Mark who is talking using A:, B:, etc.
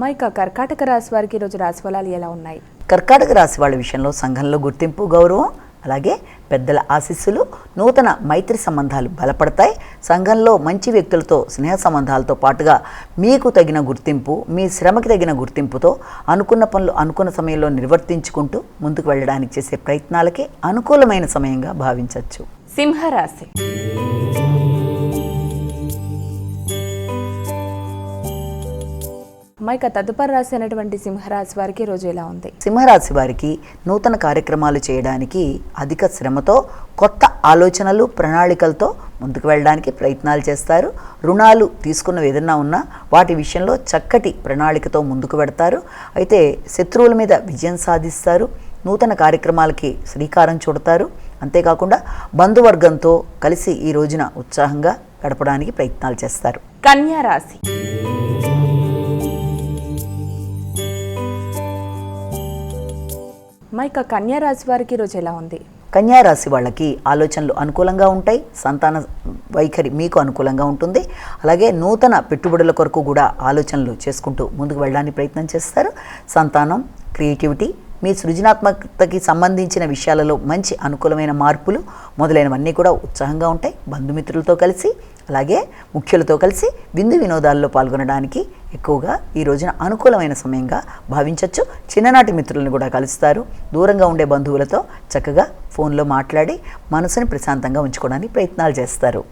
A: మైక కర్కాటక రాశి వారికి ఈరోజు రాశి ఫలాలు ఎలా ఉన్నాయి?
B: కర్కాటక రాశి వాళ్ళ విషయంలో సంఘంలో గుర్తింపు గౌరవం అలాగే పెద్దల ఆశీస్సులు నూతన మైత్రి సంబంధాలు బలపడతాయి. సంఘంలో మంచి వ్యక్తులతో స్నేహ సంబంధాలతో పాటుగా మీకు తగిన గుర్తింపు మీ శ్రమకి తగిన గుర్తింపుతో అనుకున్న పనులు అనుకున్న సమయంలో నిర్వర్తించుకుంటూ ముందుకు వెళ్ళడానికి చేసే ప్రయత్నాలకి అనుకూలమైన సమయంగా భావించవచ్చు.
A: సింహరాశి. మైక తదుపరి రాశి అయినటువంటి సింహరాశి వారికి ఈరోజు ఎలా ఉంది?
B: సింహరాశి వారికి నూతన కార్యక్రమాలు చేయడానికి అధిక శ్రమతో కొత్త ఆలోచనలు ప్రణాళికలతో ముందుకు వెళ్ళడానికి ప్రయత్నాలు చేస్తారు. రుణాలు తీసుకున్నవి ఏదన్నా ఉన్నా వాటి విషయంలో చక్కటి ప్రణాళికతో ముందుకు పెడతారు. అయితే శత్రువుల మీద విజయం సాధిస్తారు. నూతన కార్యక్రమాలకి శ్రీకారం చుడతారు. అంతేకాకుండా బంధువర్గంతో కలిసి ఈ రోజున ఉత్సాహంగా గడపడానికి ప్రయత్నాలు చేస్తారు.
A: కన్యా రాశి. మైక కన్యా కన్యారాశి వారికి ఈరోజు ఎలా ఉంది?
B: కన్యారాశి వాళ్ళకి ఆలోచనలు అనుకూలంగా ఉంటాయి సంతాన వైఖరి మీకు అనుకూలంగా ఉంటుంది. అలాగే నూతన పెట్టుబడుల కొరకు కూడా ఆలోచనలు చేసుకుంటూ ముందుకు వెళ్ళడానికి ప్రయత్నం చేస్తారు. సంతానం క్రియేటివిటీ మీ సృజనాత్మకతకి సంబంధించిన విషయాలలో మంచి అనుకూలమైన మార్పులు మొదలైనవన్నీ కూడా ఉత్సాహంగా ఉంటాయి. బంధుమిత్రులతో కలిసి అలాగే ముఖ్యులతో కలిసి విందు వినోదాల్లో పాల్గొనడానికి ఎక్కువగా ఈ రోజున అనుకూలమైన సమయంగా భావించవచ్చు చిన్ననాటి మిత్రులను కూడా కలుస్తారు. దూరంగా ఉండే బంధువులతో చక్కగా ఫోన్లో మాట్లాడి మనసుని ప్రశాంతంగా ఉంచుకోవడానికి ప్రయత్నాలు చేస్తారు.